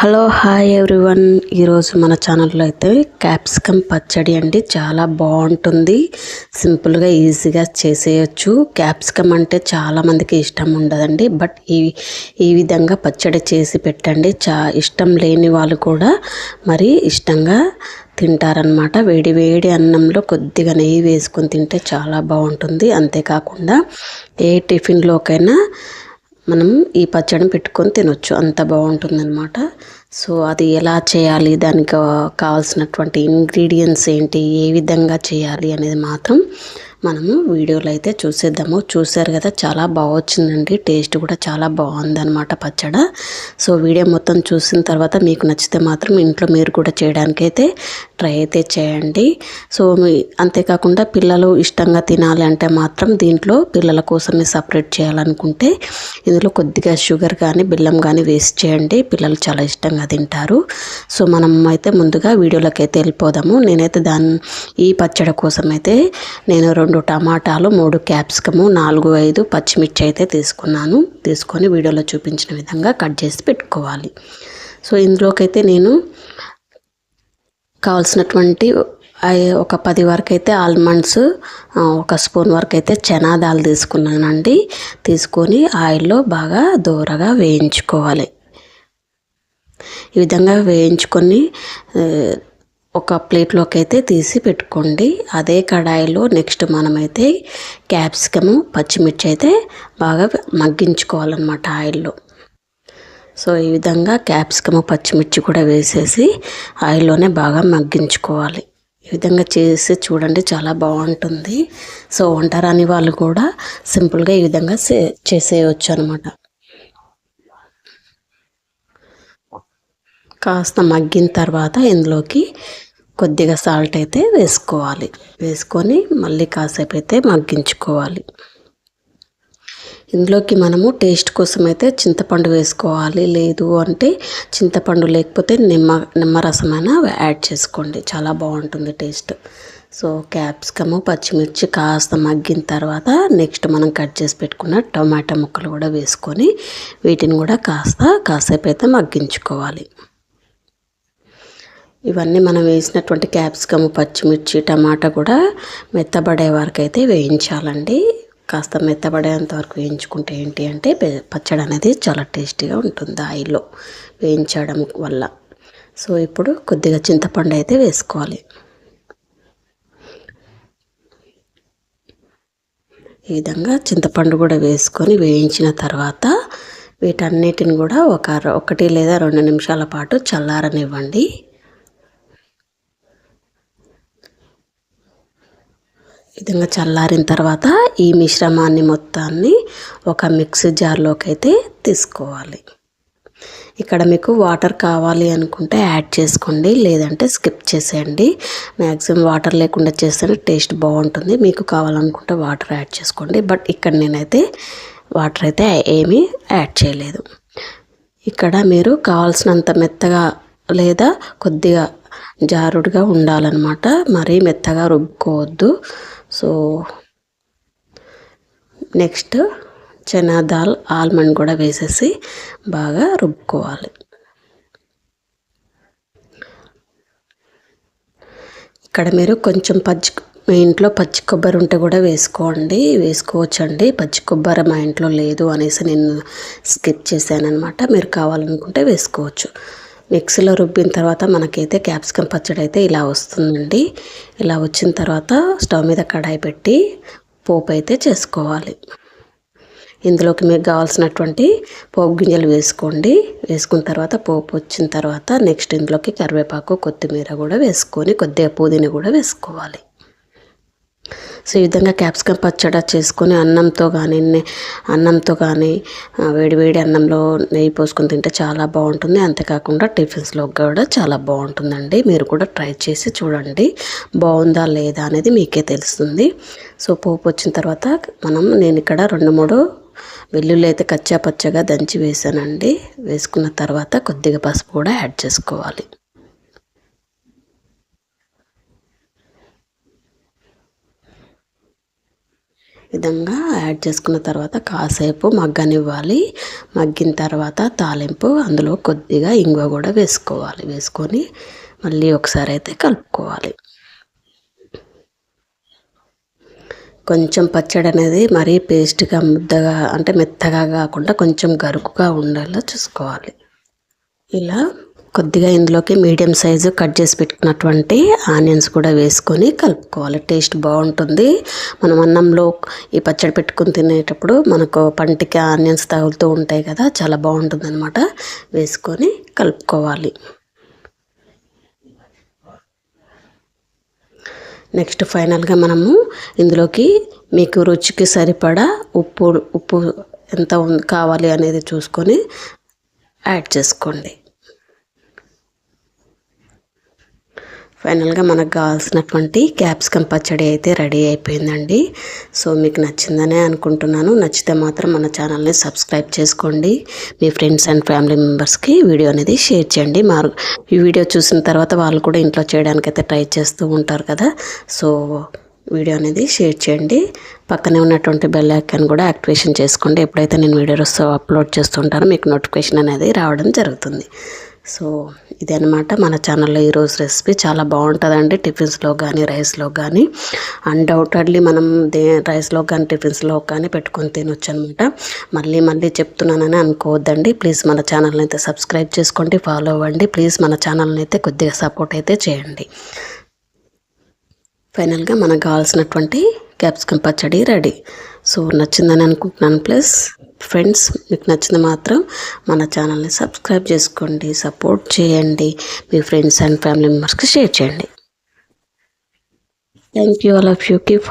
Hello hi everyone. ఈరోజు మన ఛానల్లో అయితే క్యాప్సికమ్ పచ్చడి అండి. చాలా బాగుంటుంది. సింపుల్గా ఈజీగా చేసేయచ్చు. క్యాప్సికమ్ అంటే చాలామందికి ఇష్టం ఉండదండి. బట్ ఈ ఈ విధంగా పచ్చడి చేసి పెట్టండి. చా ఇష్టం లేని వాళ్ళు కూడా మరి ఇష్టంగా తింటారనమాట వేడి వేడి అన్నంలో కొద్దిగా నెయ్యి వేసుకొని తింటే చాలా బాగుంటుంది. అంతేకాకుండా ఏ టిఫిన్లోకైనా మనం ఈ పచ్చడిని పెట్టుకొని తినొచ్చు. అంత బాగుంటుందన్నమాట. సో అది ఎలా చేయాలి? దానికి కావాల్సినటువంటి ఇంగ్రీడియంట్స్ ఏంటి? ఏ విధంగా చేయాలి అనేది మాత్రం మనము వీడియోలో అయితే చూసేద్దాము. చూసారు కదా చాలా బాగా వచ్చిందండి. టేస్ట్ కూడా చాలా బాగుందనమాట పచ్చడ. సో వీడియో మొత్తం చూసిన తర్వాత మీకు నచ్చితే మాత్రం ఇంట్లో మీరు కూడా చేయడానికైతే ట్రై అయితే చేయండి. సో అంతేకాకుండా పిల్లలు ఇష్టంగా తినాలి అంటే మాత్రం దీంట్లో పిల్లల కోసమే సపరేట్ చేయాలనుకుంటే ఇందులో కొద్దిగా షుగర్ కానీ బెల్లం కానీ వేస్ట్ చేయండి. పిల్లలు చాలా ఇష్టంగా తింటారు. సో మనం అయితే ముందుగా వీడియోలోకి అయితే వెళ్ళిపోదాము. నేనైతే దాని ఈ పచ్చడి కోసం అయితే నేను రెండు టమాటాలు మూడు క్యాప్సికము నాలుగు ఐదు పచ్చిమిర్చి అయితే తీసుకున్నాను. తీసుకొని వీడియోలో చూపించిన విధంగా కట్ చేసి పెట్టుకోవాలి. సో ఇందులోకైతే నేను కావాల్సినటువంటి ఒక పది వరకు అయితే ఆల్మండ్స్ ఒక స్పూన్ వరకు అయితే చనా తీసుకున్నానండి. తీసుకొని ఆయిల్లో బాగా దూరగా వేయించుకోవాలి. ఈ విధంగా వేయించుకొని ఒక ప్లేట్లోకి అయితే తీసి పెట్టుకోండి. అదే కడాయిలో నెక్స్ట్ మనమైతే క్యాప్సికము పచ్చిమిర్చి అయితే బాగా మగ్గించుకోవాలన్నమాట ఆయిల్లో. సో ఈ విధంగా క్యాప్సికము పచ్చిమిర్చి కూడా వేసేసి ఆయిల్లోనే బాగా మగ్గించుకోవాలి. ఈ విధంగా చేసి చూడండి చాలా బాగుంటుంది. సో వంట రాని వాళ్ళు కూడా సింపుల్గా ఈ విధంగా చేసేయచ్చు అనమాట కాస్త మగ్గిన తర్వాత ఇందులోకి కొద్దిగా సాల్ట్ అయితే వేసుకోవాలి. వేసుకొని మళ్ళీ కాసేపు అయితే మగ్గించుకోవాలి. ఇందులోకి మనము టేస్ట్ కోసం అయితే చింతపండు వేసుకోవాలి. లేదు అంటే చింతపండు లేకపోతే నిమ్మ నిమ్మరసమైనా యాడ్ చేసుకోండి. చాలా బాగుంటుంది టేస్ట్. సో క్యాప్సికము పచ్చిమిర్చి కాస్త మగ్గిన తర్వాత నెక్స్ట్ మనం కట్ చేసి పెట్టుకున్న టమాటా ముక్కలు కూడా వేసుకొని వీటిని కూడా కాస్త కాసేపు అయితే మగ్గించుకోవాలి. ఇవన్నీ మనం వేసినటువంటి క్యాప్సికమ్ పచ్చిమిర్చి టమాటా కూడా మెత్తబడే వరకు అయితే వేయించాలండి. కాస్త మెత్తబడేంత వరకు వేయించుకుంటే ఏంటి అంటే పచ్చడి అనేది చాలా టేస్టీగా ఉంటుంది ఆయిల్లో వేయించడం వల్ల. సో ఇప్పుడు కొద్దిగా చింతపండు అయితే వేసుకోవాలి. ఈ విధంగా చింతపండు కూడా వేసుకొని వేయించిన తర్వాత వీటన్నిటిని కూడా ఒక ఒకటి లేదా రెండు నిమిషాల పాటు చల్లారనివ్వండి. విధంగా చల్లారిన తర్వాత ఈ మిశ్రమాన్ని మొత్తాన్ని ఒక మిక్సీ జార్లోకి అయితే తీసుకోవాలి. ఇక్కడ మీకు వాటర్ కావాలి అనుకుంటే యాడ్ చేసుకోండి లేదంటే స్కిప్ చేసేయండి. మ్యాక్సిమం వాటర్ లేకుండా చేస్తేనే టేస్ట్ బాగుంటుంది. మీకు కావాలనుకుంటే వాటర్ యాడ్ చేసుకోండి. బట్ ఇక్కడ నేనైతే వాటర్ అయితే ఏమీ యాడ్ చేయలేదు. ఇక్కడ మీరు కావాల్సినంత మెత్తగా లేదా కొద్దిగా జారుడుగా ఉండాలన్నమాట. మరీ మెత్తగా రుబ్బుకోవద్దు. So next chana dal almond కూడా వేసేసి బాగా రుబ్బుకోవాలి. ఇక్కడ మీరు కొంచెం పచ్చి మీ ఇంట్లో పచ్చి కొబ్బరి ఉంటే కూడా వేసుకోండి వేసుకోవచ్చండి. పచ్చి కొబ్బరి మా ఇంట్లో లేదు అనేసి నేను స్కిప్ చేశాను అనమాట మీరు కావాలనుకుంటే వేసుకోవచ్చు. మిక్సీలో రుబ్బిన తర్వాత మనకైతే క్యాప్సికమ్ పచ్చడి అయితే ఇలా వస్తుందండి. ఇలా వచ్చిన తర్వాత స్టవ్ మీద కడాయి పెట్టి పోపు అయితే చేసుకోవాలి. ఇందులోకి మీకు కావాల్సినటువంటి పోపు గింజలు వేసుకోండి. వేసుకున్న తర్వాత పోపు వచ్చిన తర్వాత నెక్స్ట్ ఇందులోకి కరివేపాకు కొత్తిమీర కూడా వేసుకొని కొద్దిగా పుదీనా కూడా వేసుకోవాలి. సో ఈ విధంగా క్యాప్సికమ్ పచ్చడి చేసుకొని అన్నంతో కానీ అన్నంతో కానీ వేడివేడి అన్నంలో నెయ్యి పోసుకొని తింటే చాలా బాగుంటుంది. అంతేకాకుండా టిఫిన్స్లో కూడా చాలా బాగుంటుందండి. మీరు కూడా ట్రై చేసి చూడండి. బాగుందా లేదా అనేది మీకే తెలుస్తుంది. సో పోపు వచ్చిన తర్వాత మనం నేను ఇక్కడ రెండు మూడు వెల్లుల్లి అయితే కచ్చా పచ్చగా దంచి వేసానండి. వేసుకున్న తర్వాత కొద్దిగా పసుపు కూడా యాడ్ చేసుకోవాలి. విధంగా యాడ్ చేసుకున్న తర్వాత కాసేపు మగ్గనివ్వాలి. మగ్గిన తర్వాత తాలింపు అందులో కొద్దిగా ఇంగువ కూడా వేసుకోవాలి. వేసుకొని మళ్ళీ ఒకసారి అయితే కలుపుకోవాలి. కొంచెం పచ్చడి అనేది మరీ పేస్ట్గా ముద్దగా అంటే మెత్తగా కాకుండా కొంచెం గరుకుగా ఉండేలా చూసుకోవాలి. ఇలా కొద్దిగా ఇందులోకి మీడియం సైజు కట్ చేసి పెట్టుకున్నటువంటి ఆనియన్స్ కూడా వేసుకొని కలుపుకోవాలి. టేస్ట్ బాగుంటుంది. మనం అన్నంలో ఈ పచ్చడి పెట్టుకుని తినేటప్పుడు మనకు పంటికి ఆనియన్స్ తగులుతూ ఉంటాయి కదా చాలా బాగుంటుంది అనమాట వేసుకొని కలుపుకోవాలి. నెక్స్ట్ ఫైనల్గా మనము ఇందులోకి మీకు రుచికి సరిపడా ఉప్పు ఉప్పు ఎంత కావాలి అనేది చూసుకొని యాడ్ చేసుకోండి. ఫైనల్గా మనకు కావాల్సినటువంటి క్యాప్సికమ్ పచ్చడి అయితే రెడీ అయిపోయిందండి. సో మీకు నచ్చిందనే అనుకుంటున్నాను. నచ్చితే మాత్రం మన ఛానల్ని సబ్స్క్రైబ్ చేసుకోండి. మీ ఫ్రెండ్స్ అండ్ ఫ్యామిలీ మెంబర్స్కి వీడియో అనేది షేర్ చేయండి. మా ఈ వీడియో చూసిన తర్వాత వాళ్ళు కూడా ఇంట్లో చేయడానికైతే ట్రై చేస్తూ ఉంటారు కదా. సో వీడియో అనేది షేర్ చేయండి. పక్కనే ఉన్నటువంటి బెల్ ఐకాన్ కూడా యాక్టివేషన్ చేసుకోండి. ఎప్పుడైతే నేను వీడియోస్ అప్లోడ్ చేస్తుంటానో మీకు నోటిఫికేషన్ అనేది రావడం జరుగుతుంది. సో ఇది అనమాట మన ఛానల్లో ఈరోజు రెసిపీ. చాలా బాగుంటుందండి టిఫిన్స్లో కానీ రైస్లో కానీ అన్డౌటెడ్లీ మనం దే రైస్లో కానీ టిఫిన్స్లో కానీ పెట్టుకొని తినొచ్చు అనమాట మళ్ళీ మళ్ళీ చెప్తున్నానని అనుకోవద్దండి. ప్లీజ్ మన ఛానల్ని అయితే సబ్స్క్రైబ్ చేసుకోండి ఫాలో అవ్వండి. ప్లీజ్ మన ఛానల్ని అయితే కొద్దిగా సపోర్ట్ అయితే చేయండి. ఫైనల్గా మనకు కావాల్సినటువంటి క్యాప్సికమ్ పచ్చడి రెడీ. సో నచ్చిందని అనుకుంటున్నాను. ప్లస్ ఫ్రెండ్స్ మీకు నచ్చింది మాత్రం మన ఛానల్ని సబ్స్క్రైబ్ చేసుకోండి సపోర్ట్ చేయండి మీ ఫ్రెండ్స్ అండ్ ఫ్యామిలీ మెంబర్స్కి షేర్ చేయండి. Thank you all of you. Keep